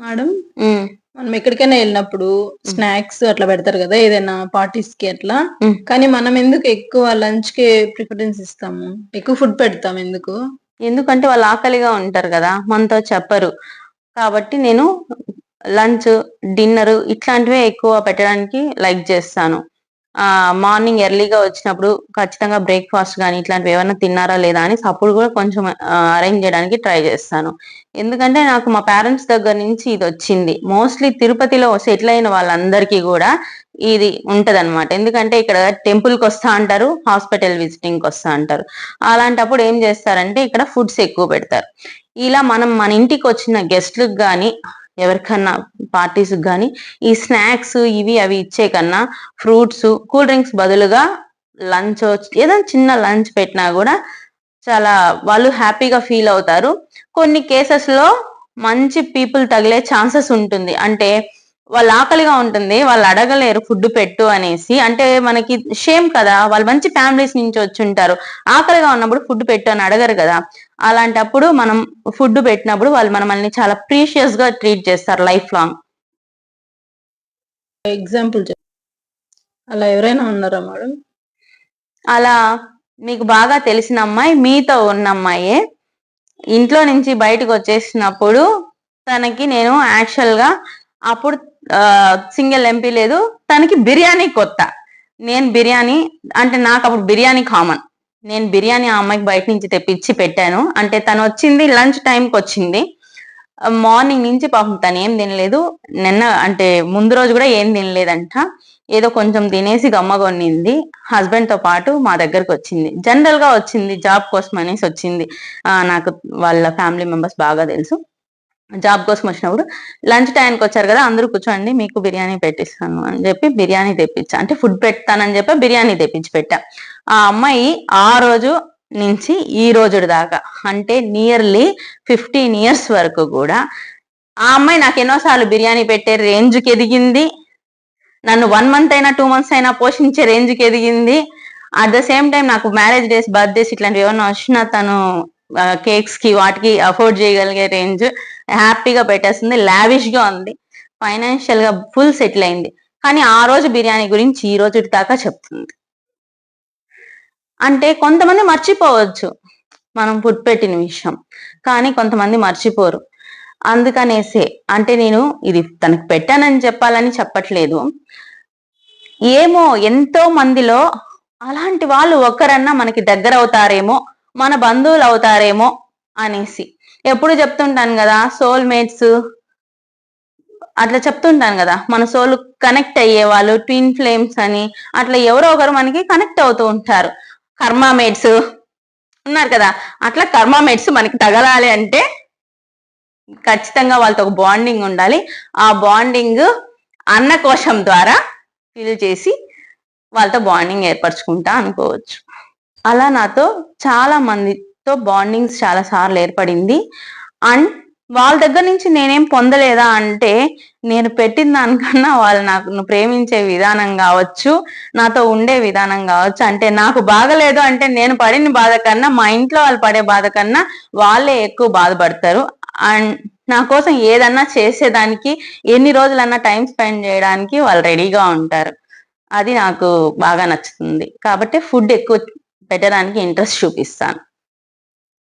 Madam మనం ఎక్కడికైనా వెళ్ళినప్పుడు స్నాక్స్ అట్లా పెడతారు కదా ఏదైనా పార్టీస్కి అట్లా. కానీ మనం ఎందుకు ఎక్కువ లంచ్కి ప్రిఫరెన్స్ ఇస్తాము? ఎక్కువ ఫుడ్ పెడతాం ఎందుకు? ఎందుకంటే వాళ్ళు ఆకలిగా ఉంటారు కదా మనతో చెప్పరు. కాబట్టి నేను లంచ్ డిన్నర్ ఇట్లాంటివే ఎక్కువ పెట్టడానికి లైక్ చేస్తాను. మార్నింగ్ ఎర్లీగా వచ్చినప్పుడు ఖచ్చితంగా బ్రేక్ఫాస్ట్ కానీ ఇట్లాంటివి ఏమైనా తిన్నారా లేదా అని అప్పుడు కూడా కొంచెం అరేంజ్ చేయడానికి ట్రై చేస్తాను. ఎందుకంటే నాకు మా పేరెంట్స్ దగ్గర నుంచి ఇది వచ్చింది. మోస్ట్లీ తిరుపతిలో సెటిల్ అయిన వాళ్ళందరికీ కూడా ఇది ఉంటది ఎందుకంటే ఇక్కడ టెంపుల్కి వస్తా అంటారు హాస్పిటల్ విజిటింగ్కి వస్తా అంటారు. అలాంటప్పుడు ఏం చేస్తారంటే ఇక్కడ ఫుడ్స్ ఎక్కువ పెడతారు. ఇలా మనం మన ఇంటికి వచ్చిన గెస్ట్లకు కానీ ఎవరికన్నా పార్టీస్ కానీ ఈ స్నాక్స్ ఇవి అవి ఇచ్చే కన్నా ఫ్రూట్స్ కూల్ డ్రింక్స్ బదులుగా లంచ్ ఏదైనా చిన్న లంచ్ పెట్టినా కూడా చాలా వాళ్ళు హ్యాపీగా ఫీల్ అవుతారు. కొన్ని కేసెస్లో మంచి పీపుల్ తగిలే ఛాన్సెస్ ఉంటుంది. అంటే వాళ్ళు ఆకలిగా ఉంటుంది వాళ్ళు అడగలేరు ఫుడ్ పెట్టు అనేసి. అంటే మనకి షేమ్ కదా వాళ్ళు మంచి ఫ్యామిలీస్ నుంచి వచ్చి ఉంటారు. ఆకలిగా ఉన్నప్పుడు ఫుడ్ పెట్టు అని అడగరు కదా. అలాంటప్పుడు మనం ఫుడ్ పెట్టినప్పుడు వాళ్ళు మనల్ని చాలా ప్రీషియస్గా ట్రీట్ చేస్తారు లైఫ్ లాంగ్ ఎగ్జాంపుల్ అలా ఎవరైనా ఉన్నారా మేడం అలా మీకు బాగా తెలిసిన అమ్మాయి మీతో ఉన్న అమ్మాయే ఇంట్లో నుంచి బయటకు వచ్చేసినప్పుడు తనకి నేను యాక్చువల్గా అప్పుడు సింగిల్ ఎంపీ లేదు. తనకి బిర్యానీ కొత్త. నేను బిర్యానీ అంటే నాకు అప్పుడు బిర్యానీ కామన్ నేను బిర్యానీ ఆ అమ్మాయికి బయట నుంచి తెప్పించి పెట్టాను. అంటే తను వచ్చింది లంచ్ టైంకి వచ్చింది. మార్నింగ్ నుంచి పాపం తను ఏం తినలేదు. నిన్న అంటే ముందు రోజు కూడా ఏం తినలేదంట. ఏదో కొంచెం తినేసి గమ్మగొన్నింది హస్బెండ్తో పాటు మా దగ్గరకు వచ్చింది. జనరల్గా వచ్చింది జాబ్ కోసం అనేసి వచ్చింది. నాకు వాళ్ళ ఫ్యామిలీ మెంబర్స్ బాగా తెలుసు. జాబ్ కోసం వచ్చినప్పుడు లంచ్ టైంకి వచ్చారు కదా అందరూ కూర్చోండి మీకు బిర్యానీ పెట్టిస్తాను అని చెప్పి బిర్యానీ తెప్పించా. అంటే ఫుడ్ పెడతానని చెప్పి బిర్యానీ తెప్పించి పెట్టా. ఆ అమ్మాయి ఆ రోజు నుంచి ఈ రోజు దాకా అంటే నియర్లీ ఫిఫ్టీన్ ఇయర్స్ వరకు కూడా ఆ అమ్మాయి నాకు ఎన్నోసార్లు బిర్యానీ పెట్టే రేంజ్కి ఎదిగింది. నన్ను వన్ మంత్ అయినా టూ మంత్స్ అయినా పోషించే రేంజ్కి ఎదిగింది. అట్ ద సేమ్ టైం నాకు మ్యారేజ్ డేస్ బర్త్డేస్ ఇట్లాంటివి ఏమైనా వచ్చినా తను కేక్స్కి వాటికి అఫోర్డ్ చేయగలిగే రేంజ్ హ్యాపీగా పెట్టేస్తుంది లావిష్గా ఉంది ఫైనాన్షియల్గా ఫుల్ సెటిల్ అయింది. కానీ ఆ రోజు బిర్యానీ గురించి ఈ రోజు దాకా చెప్తుంది. అంటే కొంతమంది మర్చిపోవచ్చు మనం ఫుడ్ పెట్టిన విషయం కానీ కొంతమంది మర్చిపోరు. అందుకనేసే అంటే నేను ఇది తనకు పెట్టానని చెప్పాలని చెప్పట్లేదు. ఏమో ఎంతో మందిలో అలాంటి వాళ్ళు ఒక్కరన్నా మనకి దగ్గర అవుతారేమో మన బంధువులు అవుతారేమో అనేసి. ఎప్పుడు చెప్తుంటాను కదా సోల్ మేట్స్ అట్లా చెప్తుంటాను కదా మన సోల్ కనెక్ట్ అయ్యే వాళ్ళు ట్విన్ ఫ్లేమ్స్ అని అట్లా ఎవరో ఒకరు మనకి కనెక్ట్ అవుతూ ఉంటారు. కర్మామేట్స్ ఉన్నారు కదా అట్లా కర్మామేట్స్ మనకి తగలాలి అంటే ఖచ్చితంగా వాళ్ళతో ఒక బాండింగ్ ఉండాలి. ఆ బాండింగ్ అన్నకోశం ద్వారా ఫిల్ చేసి వాళ్ళతో బాండింగ్ ఏర్పరచుకుంటా అనుకోవచ్చు. అలా నాతో చాలా మందితో బాండింగ్స్ చాలా సార్లు ఏర్పడింది. అండ్ వాళ్ళ దగ్గర నుంచి నేనేం పొందలేదా అంటే నేను పెట్టిన దానికన్నా వాళ్ళు నాకు ప్రేమించే విధానం కావచ్చు నాతో ఉండే విధానం కావచ్చు అంటే నాకు బాగలేదు అంటే నేను పడిన బాధ కన్నా మా ఇంట్లో వాళ్ళు పడే బాధ కన్నా వాళ్ళే ఎక్కువ బాధపడతారు. అండ్ నా కోసం ఏదన్నా చేసేదానికి ఎన్ని రోజులన్నా టైం స్పెండ్ చేయడానికి వాళ్ళు రెడీగా ఉంటారు. అది నాకు బాగా నచ్చుతుంది. కాబట్టి ఫుడ్ ఎక్కువ పెట్టడానికి ఇంట్రెస్ట్ చూపిస్తాను.